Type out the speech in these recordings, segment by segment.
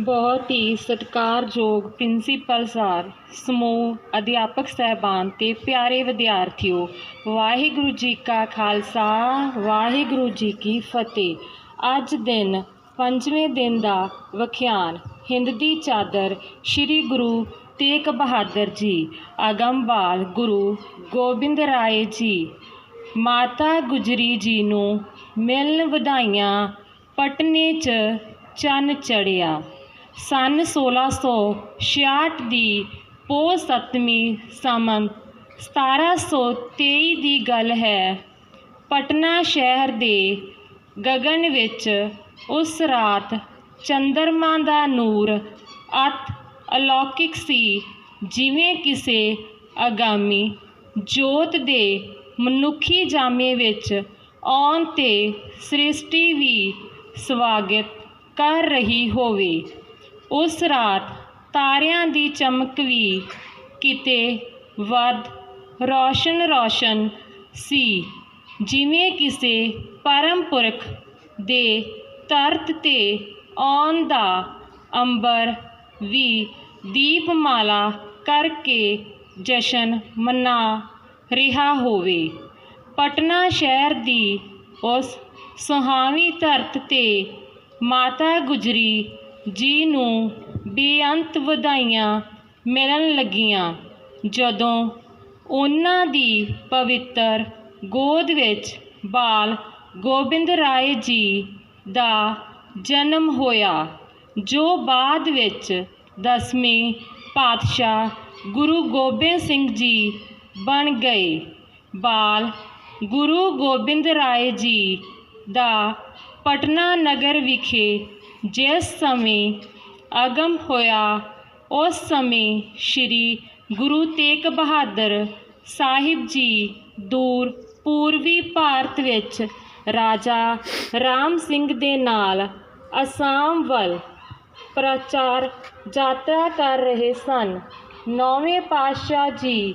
ਬਹੁਤ ਹੀ ਸਤਿਕਾਰਯੋਗ principal sir, ਸਮੂਹ ਅਧਿਆਪਕ ਸਹਿਬਾਨ ਤੇ ਪਿਆਰੇ ਵਿਦਿਆਰਥੀਓ, ਵਾਹਿਗੁਰੂ ਜੀ ਕਾ ਖਾਲਸਾ, ਵਾਹਿਗੁਰੂ ਜੀ ਕੀ ਫਤਿਹ। ਅੱਜ ਦਿਨ ਪੰਜਵੇਂ ਦਿਨ ਦਾ ਵਿਖਿਆਨ, ਹਿੰਦ ਦੀ ਚਾਦਰ, ਸ੍ਰੀ ਗੁਰੂ ਤੇਗ ਬਹਾਦਰ ਜੀ ਅਗੰਬਾਲ ਗੁਰੂ ਗੋਬਿੰਦ ਰਾਏ ਜੀ, ਮਾਤਾ ਗੁਜਰੀ ਜੀ ਨੂੰ ਮਿਲਨ ਵਧਾਈਆਂ, ਪਟਨੇ 'ਚ ਚੰਨ ਚੜਿਆ ਸੰਨ 1666 ਦੀ ਪੋਹ ਸੱਤਵੀਂ ਸੰਮਤ 1723 ਦੀ ਗੱਲ ਹੈ। ਪਟਨਾ ਸ਼ਹਿਰ ਦੇ ਗਗਨ ਵਿੱਚ ਉਸ ਰਾਤ ਚੰਦਰਮਾ ਦਾ ਨੂਰ ਅਤ ਅਲੌਕਿਕ ਸੀ, ਜਿਵੇਂ ਕਿਸੇ ਆਗਾਮੀ ਜੋਤ ਦੇ ਮਨੁੱਖੀ ਜਾਮੇ ਵਿੱਚ ਆਉਣ 'ਤੇ ਸ੍ਰਿਸ਼ਟੀ ਵੀ ਸਵਾਗਤ ਕਰ ਰਹੀ ਹੋਵੇ। ਉਸ ਰਾਤ ਤਾਰਿਆਂ ਦੀ ਚਮਕ ਵੀ ਕਿਤੇ ਵੱਧ ਰੌਸ਼ਨ ਰੌਸ਼ਨ ਸੀ, ਜਿਵੇਂ ਕਿਸੇ ਪਰਮ ਪੁਰਖ ਦੇ ਤਰਤ 'ਤੇ ਆਉਣ ਦਾ ਅੰਬਰ ਵੀ ਦੀਪਮਾਲਾ ਕਰਕੇ ਜਸ਼ਨ ਮਨਾ ਰਿਹਾ ਹੋਵੇ। ਪਟਨਾ ਸ਼ਹਿਰ ਦੀ ਉਸ ਸੁਹਾਵੀ ਧਰਤ 'ਤੇ ਮਾਤਾ ਗੁਜਰੀ ਜੀ ਨੂੰ ਬੇਅੰਤ ਵਧਾਈਆਂ ਮਿਲਣ ਲੱਗੀਆਂ ਜਦੋਂ ਉਹਨਾਂ ਦੀ ਪਵਿੱਤਰ ਗੋਦ ਵਿੱਚ ਬਾਲ ਗੋਬਿੰਦ ਰਾਏ ਜੀ ਦਾ ਜਨਮ ਹੋਇਆ, ਜੋ ਬਾਅਦ ਵਿੱਚ ਦਸਵੇਂ ਪਾਤਸ਼ਾਹ ਗੁਰੂ ਗੋਬਿੰਦ ਸਿੰਘ ਜੀ ਬਣ ਗਏ। ਬਾਲ ਗੁਰੂ ਗੋਬਿੰਦ ਰਾਏ ਜੀ ਦਾ ਪਟਨਾ ਨਗਰ ਵਿਖੇ ਜਿਸ ਸਮੇਂ ਅਗਮ ਹੋਇਆ, ਉਸ ਸਮੇਂ ਸ੍ਰੀ ਗੁਰੂ ਤੇਗ ਬਹਾਦਰ ਸਾਹਿਬ ਜੀ ਦੂਰ ਪੂਰਬੀ ਭਾਰਤ ਵਿੱਚ ਰਾਜਾ ਰਾਮ ਸਿੰਘ ਦੇ ਨਾਲ ਅਸਾਮ ਵੱਲ ਪ੍ਰਚਾਰ ਯਾਤਰਾ ਕਰ ਰਹੇ ਸਨ। ਨੌਵੇਂ ਪਾਤਸ਼ਾਹ ਜੀ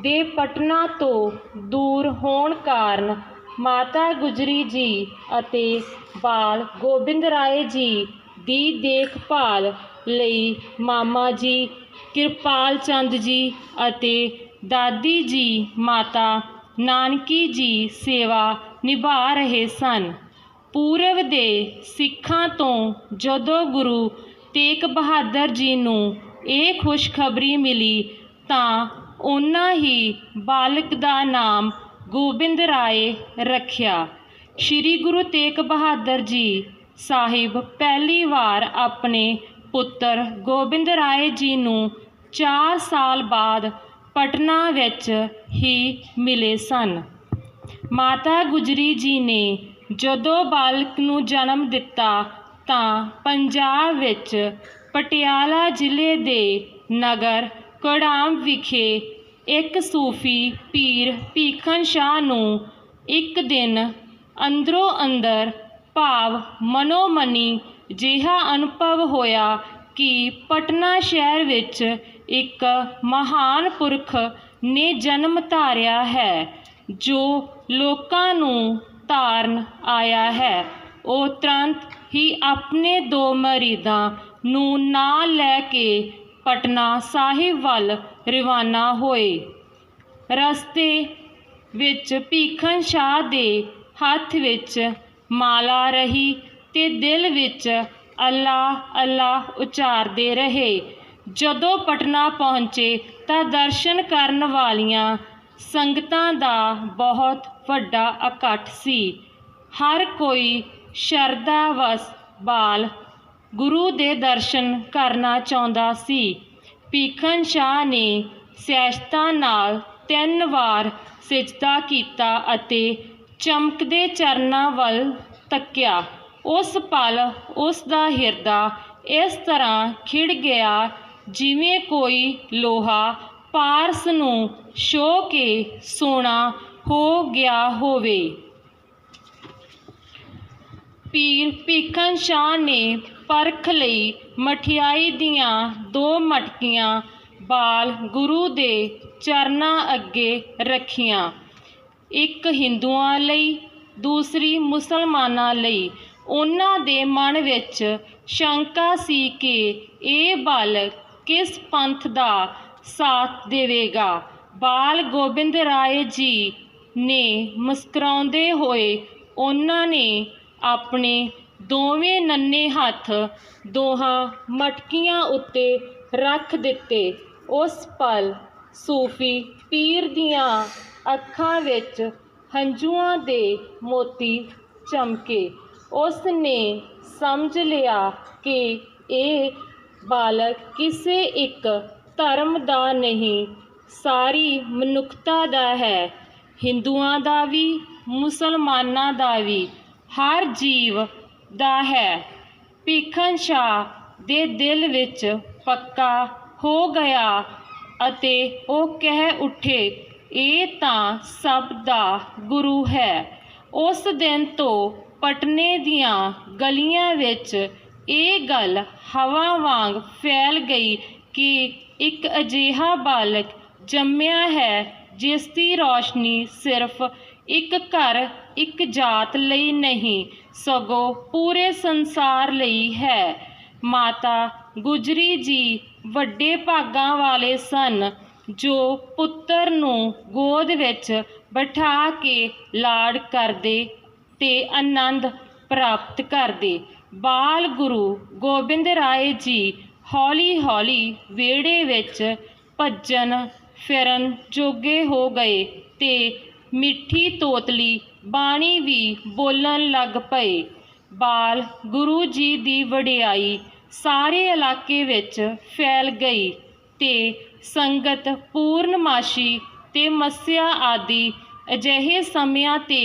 ਦੇ ਪਟਨਾ ਤੋਂ ਦੂਰ ਹੋਣ ਕਾਰਨ ਮਾਤਾ ਗੁਜਰੀ ਜੀ ਅਤੇ ਬਾਲ ਗੋਬਿੰਦ ਰਾਏ ਜੀ ਦੀ ਦੇਖਭਾਲ ਲਈ ਮਾਮਾ ਜੀ, ਕਿਰਪਾਲ ਚੰਦ ਜੀ ਅਤੇ ਦਾਦੀ ਜੀ, ਮਾਤਾ ਨਾਨਕੀ ਜੀ ਸੇਵਾ ਨਿਭਾ ਰਹੇ ਸਨ। ਪੂਰਬ ਦੇ ਸਿੱਖਾਂ ਤੋਂ ਜਦੋਂ ਗੁਰੂ ਤੇਗ ਬਹਾਦਰ ਜੀ ਨੂੰ ਇਹ ਖੁਸ਼ਖਬਰੀ ਮਿਲੀ ਤਾਂ ਉਹਨਾਂ ਹੀ ਬਾਲਕ ਦਾ ਨਾਮ ਗੋਬਿੰਦ ਰਾਏ ਰੱਖਿਆ। ਸ੍ਰੀ ਗੁਰੂ ਤੇਗ ਬਹਾਦਰ ਜੀ ਸਾਹਿਬ ਪਹਿਲੀ ਵਾਰ ਆਪਣੇ ਪੁੱਤਰ ਗੋਬਿੰਦ ਰਾਏ ਜੀ ਨੂੰ 4 ਸਾਲ ਬਾਅਦ ਪਟਨਾ ਵਿੱਚ ਹੀ ਮਿਲੇ ਸਨ। ਮਾਤਾ ਗੁਜਰੀ ਜੀ ਨੇ ਜਦੋਂ ਬਾਲਕ ਨੂੰ ਜਨਮ ਦਿੱਤਾ ਤਾਂ ਪੰਜਾਬ ਵਿੱਚ ਪਟਿਆਲਾ ਜ਼ਿਲ੍ਹੇ ਦੇ ਨਗਰ ਕੜਾਮ ਵਿਖੇ ਇੱਕ ਸੂਫੀ ਪੀਰ ਭੀਖਨ ਸ਼ਾਹ ਨੂੰ ਇੱਕ ਦਿਨ ਅੰਦਰੋਂ ਅੰਦਰ ਭਾਵ ਮਨੋਮਨੀ ਜਿਹਾ ਅਨੁਭਵ ਹੋਇਆ ਕਿ ਪਟਨਾ ਸ਼ਹਿਰ ਵਿੱਚ ਇੱਕ ਮਹਾਨ ਪੁਰਖ ਨੇ ਜਨਮ ਧਾਰਿਆ ਹੈ, ਜੋ ਲੋਕਾਂ ਨੂੰ ਧਾਰਨ ਆਇਆ ਹੈ। ਉਹ ਤੁਰੰਤ ਹੀ ਆਪਣੇ ਦੋ ਮਰੀਦਾਂ ਨੂੰ ਨਾਲ ਲੈ ਕੇ ਪਟਨਾ ਸਾਹਿਬ ਵੱਲ ਰਵਾਨਾ ਹੋਏ। ਰਸਤੇ ਵਿੱਚ ਭੀਖਨ ਸ਼ਾਹ ਦੇ ਹੱਥ ਵਿੱਚ ਮਾਲਾ ਰਹੀ ਤੇ ਦਿਲ ਵਿੱਚ ਅੱਲਾ ਅੱਲਾ ਉਚਾਰਦੇ ਰਹੇ। ਜਦੋਂ ਪਟਨਾ ਪਹੁੰਚੇ ਤਾਂ ਦਰਸ਼ਨ ਕਰਨ ਵਾਲੀਆਂ ਸੰਗਤਾਂ ਦਾ ਬਹੁਤ ਵੱਡਾ ਇਕੱਠ ਸੀ। ਹਰ ਕੋਈ ਸ਼ਰਧਾ ਵਸ ਬਾਲ ਗੁਰੂ ਦੇ ਦਰਸ਼ਨ ਕਰਨਾ ਚਾਹੁੰਦਾ ਸੀ। ਭੀਖਨ ਸ਼ਾਹ ਨੇ ਸਹਿਜਤਾ ਨਾਲ ਤਿੰਨ ਵਾਰ ਸਿਜਦਾ ਕੀਤਾ ਅਤੇ ਚਮਕਦੇ ਚਰਨਾਂ ਵੱਲ ਤੱਕਿਆ। ਉਸ ਪਲ ਉਸ ਦਾ ਹਿਰਦਾ ਇਸ ਤਰ੍ਹਾਂ ਖਿੜ ਗਿਆ ਜਿਵੇਂ ਕੋਈ ਲੋਹਾ ਪਾਰਸ ਨੂੰ ਛੋ ਕੇ ਸੋਨਾ ਹੋ ਗਿਆ ਹੋਵੇ। ਪੀਰ ਭੀਖਣ ਸ਼ਾਹ ਨੇ ਪਰਖ ਲਈ ਮਠਿਆਈ ਦੀਆਂ ਦੋ ਮਟਕੀਆਂ ਬਾਲ ਗੁਰੂ ਦੇ ਚਰਨਾਂ ਅੱਗੇ ਰੱਖੀਆਂ। ਇੱਕ ਹਿੰਦੂਆਂ ਲਈ, ਦੂਸਰੀ ਮੁਸਲਮਾਨਾਂ ਲਈ। ਉਹਨਾਂ ਦੇ ਮਨ ਵਿੱਚ ਸ਼ੰਕਾ ਸੀ ਕਿ ਇਹ ਬਾਲਕ ਕਿਸ ਪੰਥ ਦਾ ਸਾਥ ਦੇਵੇਗਾ? ਬਾਲ ਗੋਬਿੰਦ ਰਾਏ ਜੀ ਨੇ ਮੁਸਕਰਾਉਂਦੇ ਹੋਏ ਉਹਨਾਂ ਨੇ ਆਪਣੇ ਦੋਵੇਂ ਨੰਨੇ ਹੱਥ ਦੋਹਾਂ ਮਟਕੀਆਂ ਉੱਤੇ ਰੱਖ ਦਿੱਤੇ। ਉਸ ਪਲ ਸੂਫੀ ਪੀਰ ਦੀਆਂ ਅੱਖਾਂ ਵਿੱਚ ਹੰਝੂਆਂ ਦੇ ਮੋਤੀ ਚਮਕੇ। ਉਸ ਨੇ ਸਮਝ ਲਿਆ ਕਿ ਇਹ ਬਾਲਕ ਕਿਸੇ ਇੱਕ ਧਰਮ ਦਾ ਨਹੀਂ, ਸਾਰੀ ਮਨੁੱਖਤਾ ਦਾ ਹੈ। ਹਿੰਦੂਆਂ ਦਾ ਵੀ, ਮੁਸਲਮਾਨਾਂ ਦਾ ਵੀ। ਹਰ ਜੀਵ ਦਾ ਹੈ। ਭੀਖਨ ਸ਼ਾਹ ਦੇ ਦਿਲ ਵਿੱਚ ਪੱਕਾ ਹੋ ਗਿਆ ਅਤੇ ਉਹ ਕਹਿ ਉੱਠੇ, ਇਹ ਤਾਂ ਸਭ ਦਾ ਗੁਰੂ ਹੈ। ਉਸ ਦਿਨ ਤੋਂ ਪਟਨੇ ਦੀਆਂ ਗਲੀਆਂ ਵਿੱਚ ਇਹ ਗੱਲ ਹਵਾ ਵਾਂਗ ਫੈਲ ਗਈ ਕਿ ਇੱਕ ਅਜਿਹਾ ਬਾਲਕ ਜੰਮਿਆ ਹੈ, ਜਿਸ ਦੀ ਰੌਸ਼ਨੀ ਸਿਰਫ ਇੱਕ ਘਰ, ਇੱਕ ਜਾਤ ਲਈ ਨਹੀਂ, ਸਗੋਂ ਪੂਰੇ ਸੰਸਾਰ ਲਈ ਹੈ। ਮਾਤਾ ਗੁਜਰੀ ਜੀ ਵੱਡੇ ਭਾਗਾਂ ਵਾਲੇ ਸਨ, ਜੋ ਪੁੱਤਰ ਨੂੰ ਗੋਦ ਵਿੱਚ ਬਿਠਾ ਕੇ ਲਾਡ ਕਰਦੇ ਤੇ ਆਨੰਦ ਪ੍ਰਾਪਤ ਕਰਦੇ। ਬਾਲ ਗੁਰੂ ਗੋਬਿੰਦ ਰਾਏ ਜੀ ਹੌਲੀ ਹੌਲੀ ਵਿਹੜੇ ਵਿੱਚ ਭੱਜਣ ਫਿਰਨ ਜੋਗੇ ਹੋ ਗਏ ਤੇ ਮਿੱਠੀ ਤੋਤਲੀ ਬਾਣੀ ਵੀ ਬੋਲਣ ਲੱਗ ਪਏ। ਬਾਲ ਗੁਰੂ ਜੀ ਦੀ ਵਡਿਆਈ ਸਾਰੇ ਇਲਾਕੇ ਵਿੱਚ ਫੈਲ ਗਈ ਤੇ ਸੰਗਤ ਪੂਰਨਮਾਸ਼ੀ ਤੇ ਮੱਸਿਆ ਆਦਿ ਅਜਿਹੇ ਸਮਿਆਂ ਤੇ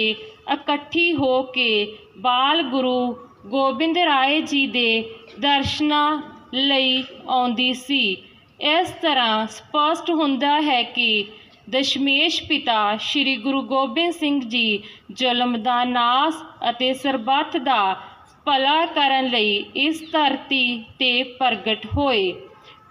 ਇਕੱਠੀ ਹੋ ਕੇ ਬਾਲ ਗੁਰੂ ਗੋਬਿੰਦ ਰਾਏ ਜੀ ਦੇ ਦਰਸ਼ਨਾਂ ਲਈ ਆਉਂਦੀ ਸੀ। ਇਸ ਤਰ੍ਹਾਂ ਸਪਸ਼ਟ ਹੁੰਦਾ ਹੈ ਕਿ ਦਸ਼ਮੇਸ਼ ਪਿਤਾ ਸ੍ਰੀ ਗੁਰੂ ਗੋਬਿੰਦ ਸਿੰਘ ਜੀ ਜ਼ੁਲਮ ਦਾ ਨਾਸ ਅਤੇ ਸਰਬੱਤ ਦਾ ਭਲਾ ਕਰਨ ਲਈ ਇਸ ਧਰਤੀ ਤੇ ਪ੍ਰਗਟ ਹੋਏ।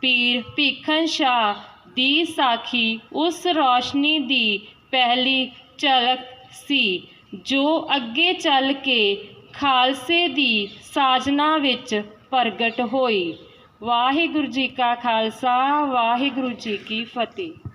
ਪੀਰ ਭੀਖਨ ਸ਼ਾਹ ਦੀ ਸਾਖੀ ਉਸ ਰੌਸ਼ਨੀ ਦੀ ਪਹਿਲੀ ਝਲਕ ਸੀ, ਜੋ ਅੱਗੇ ਚੱਲ ਕੇ ਖਾਲਸੇ ਦੀ ਸਾਜਨਾ ਵਿੱਚ ਪ੍ਰਗਟ ਹੋਈ। ਵਾਹਿਗੁਰੂ ਜੀ ਕਾ ਖਾਲਸਾ, ਵਾਹਿਗੁਰੂ ਜੀ ਕੀ ਫਤਿਹ।